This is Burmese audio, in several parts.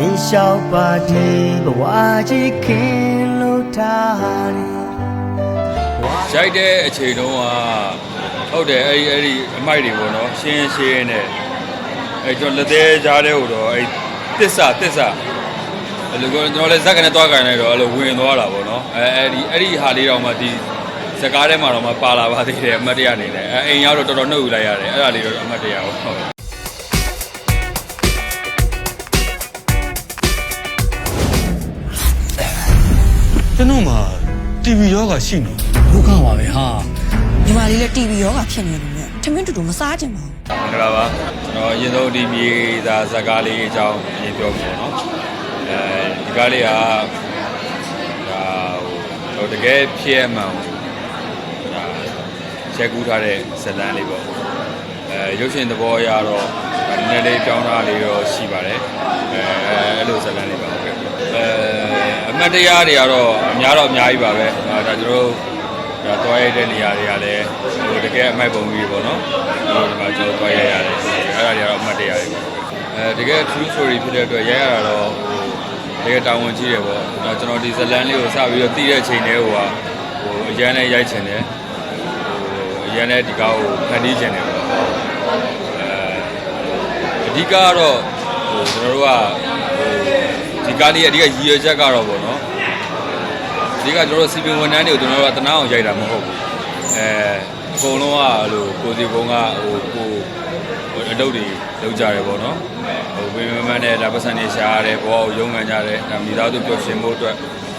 နေလျှောက်ပါဒီဘဝကြီးခင်လို့ထားတယ်ရိုက်တဲ့အချိန်တုန်းကဟုတ်တယ်အဲ့ဒီအဲ့ဒီအမိုက်တွေပေါ့နော်ရှင်းရှင်းနဲ့အဲ့ကျွန်တော်လက်သေးကြားတဲ့ဟိုတော့အဲ့တစ္ဆာတစ္ဆာအဲ့လိုကျွန်တော်လည်းဇက်ကနေသွားကြနေတော့အဲ့လိုဝင်သွားတာပေါ့နော်အဲအဲ့ဒီအဲ့ဒီဟာလေးတော့မှဒီစကားထဲမှာတော့မှပါလာပါသေးတယ်အမတ်တရအနေနဲ့အဲအိမ်ရောက်တော့တော်တော်နှုတ်ယူလိုက်ရတယ်အဲ့ဒါလေးတော့အမတ်တရဟုတ်ဟုတ် ကျွန်တော်မှာ TV ရောဂါရှိနေဒုက္ခပါပဲဟာညီမလေးလည်း TV ရောဂါဖြစ်နေတယ်လို့ထမင်းတူတူမစားကြင်ပါဘူးမင်္ဂလာပါကျွန်တော်အရင်ဆုံးဒီမြေသားဇာကားလေးအကြောင်းအရင်ပြောပြပါတော့အဲဒီကားလေးကဒါဟိုတကယ်ဖြစ်ရမှန်ဒါချက်ကူးထားတဲ့ဇလန်းလေးပေါ့အဲရုပ်ရှင်သဘောအရတော့နည်းနည်းလေးကြောင်းသားလေးတော့ရှိပါတယ်အဲအဲ့လိုဇလန်းလေးပါဟုတ်ကဲ့ အဲအမတ်တရားတွေကတော့အများတော့အများကြီးပါပဲဒါကျွန်တော်တို့ဒါတွားရတဲ့နေရာတွေကလည်းဟိုတကယ်အမိုက်ပုံကြီးပေါ့နော်ဟိုဒီမှာကျွန်တော်တွားရရတယ်အဲ့ဒါတွေကတော့အမှတ်တရတွေပေါ့အဲတကယ် true story ဖြစ်တဲ့အတွက်ရိုက်ရတာတော့ဟိုတကယ်တာဝန်ကြီးတယ်ပေါ့ဒါကျွန်တော်ဒီဇလန်လေးကိုစပြီးတော့တည်တဲ့အချိန်လေးဟိုဟာဟိုအရန်နဲ့ရိုက်ချင်တယ်ဟိုအရန်နဲ့ဒီကားကိုဖန်တီးချင်တယ်ပေါ့အဲအဓိကကတော့ဟိုကျွန်တော်တို့ကဟို ဒီကားလေးအဓိကရည်ရွယ်ချက်ကတော့ပေါ့နော်အဓိကကျွန်တော်တို့စီပင်ဝန်ထမ်းတွေကိုကျွန်တော်တို့ကတနာအောင်ရိုက်တာမဟုတ်ဘူးအဲအကုန်လုံးကအဲ့လိုကိုစီကုန်းကဟိုကိုဟိုအတုပ်တွေလုပ်ကြတယ်ပေါ့နော်ဟိုဝင်းမမန်းနဲ့ဒါပတ်စံနေရှာရတယ်ဘောကိုရုံးကန်ကြတယ်ဒါမိသားစုပျော်ရွှင်ဖို့အတွက်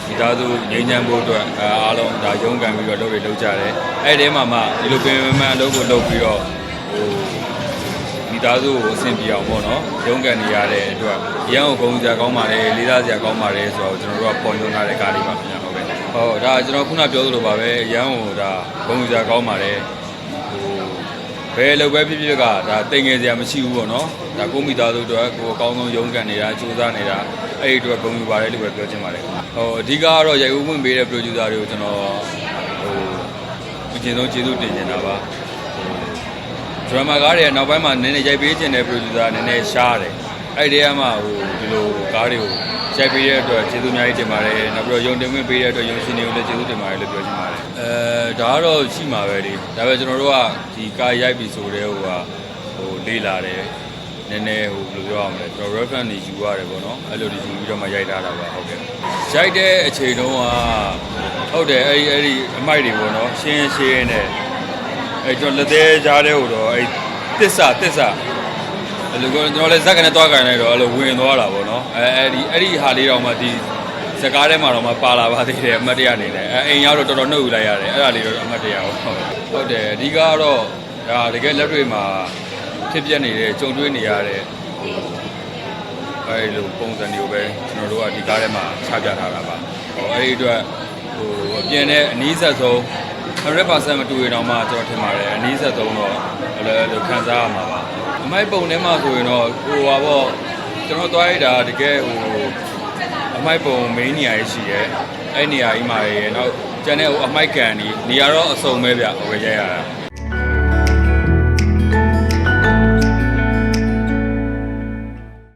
မိသားစုငြိမ်းချမ်းဖို့အတွက်အဲအားလုံးဒါရုံးကန်ပြီးတော့လုပ်တွေလုပ်ကြတယ်အဲ့ဒီမှာမှဒီလိုပင်မမန်းအလုပ်ကိုလုပ်ပြီးတော့ဟိုမိ သားစုကိုအဆင်ပြေအောင်ပေါ့နော်ရုန်းကန်နေရတဲ့အတွက်ရန်ကိုဂုဏ်စရာကောင်းပါလေလေးစားစရာကောင်းပါလေဆိုတော့ကျွန်တော်တို့ကပေါ်ညွှန်းထားတဲ့ကားလေးပါခင်ဗျာဟုတ်ကဲ့ဟုတ်ဒါကျွန်တော်ခုနပြောသလိုပါပဲရန်ကိုဒါဂုဏ်စရာကောင်းပါလေဟိုဘယ်လောက်ပဲဖြစ်ဖြစ်ကဒါတိမ်ငယ်စရာမရှိဘူးပေါ့နော်ဒါကိုမိသားစုအတွက်ကိုအကောင်းဆုံးရုန်းကန်နေတာစူးစမ်းနေတာအဲ့ဒီအတွက်ဂုဏ်ယူပါတယ်လို့ပဲပြောချင်ပါတယ်ဟိုအဓိကကတော့ရိုက်ဦးခွင့်ပေးတဲ့ producer တွေကိုကျွန်တော်ဟိုအကျဉ်းဆုံးကျေးဇူးတင်နေတာပါ ဒရမာကားတွေနောက်ပိုင်းမှာနည်းနည်းရိုက်ပေးခြင်းတဲ့ producer နည်းနည်းရှားတယ်အဲ့ဒီကမှဟိုဒီလိုကားတွေကိုရိုက်ပေးတဲ့အတွက်ကျေးဇူးအများကြီးတင်ပါတယ်နောက်ပြီးတော့ယုံတင်ခွင့်ပေးတဲ့အတွက်ယုံရှင်တွေကိုလည်းကျေးဇူးတင်ပါတယ်လို့ပြောချင်ပါတယ်အဲဒါကတော့ရှိမှာပဲလေဒါပေမဲ့ကျွန်တော်တို့ကဒီကားရိုက်ပြီဆိုတဲ့ဟိုကဟိုလေးလာတယ်နည်းနည်းဟိုဘယ်လိုပြောရမလဲကျွန်တော် reference တွေယူရတယ်ပေါ့နော်အဲ့လိုတွေယူပြီးတော့မှရိုက်ထားတာပါဟုတ်ကဲ့ရိုက်တဲ့အချိန်တုန်းကဟုတ်တယ်အဲ့ဒီအဲ့ဒီအမိုက်တွေပေါ့နော်ရှင်းရှင်းနဲ့ အဲကျွန်တော်လက်သေးကြားတဲ့ဟိုတော့အဲတစ္ဆာတစ္ဆာအဲ့လိုကျွန်တော်လည်းဇက်ကနေသွားကြနေတော့အဲ့လိုဝင်သွားတာပေါ့နော်အဲအဲ့ဒီအဲ့ဒီဟာလေးတော့မှဒီစကားထဲမှာတော့မှပါလာပါသေးတယ်အမတ်တရအနေနဲ့အဲအိမ်ရောက်တော့တော်တော်နှုတ်ယူလိုက်ရတယ်အဲ့ဒါလေးတော့အမတ်တရဟုတ်ဟုတ်တယ်အဓိကကတော့ဒါတကယ်လက်တွေမှာဖြစ်ပြနေတဲ့ကြုံတွေ့နေရတဲ့ဟိုအဲ့လိုပုံစံမျိုးပဲကျွန်တော်တို့ကဒီကားထဲမှာချပြထားတာပါဟိုအဲ့ဒီအတွက်ဟိုအပြင်နဲ့အနည်းဆက်ဆုံး 100%မတူရင်တော့မှကျွန်တော်ထင်ပါတယ်အနည်းဆက်ဆုံးတော့အဲ့လိုအဲ့လိုခံစားရမှာပါအမိုက်ပုံထဲမှာဆိုရင်တော့ဟိုပါပေါ့ကျွန်တော်သွားရတာတကယ်ဟိုအမိုက်ပုံ main နေရာကြီးရှိတယ်အဲ့နေရာကြီးမှာရေနောက်ကျန်တဲ့ဟိုအမိုက်ကန်ကြီးနေရာတော့အစုံပဲဗျဟိုပဲရိုက်ရတာ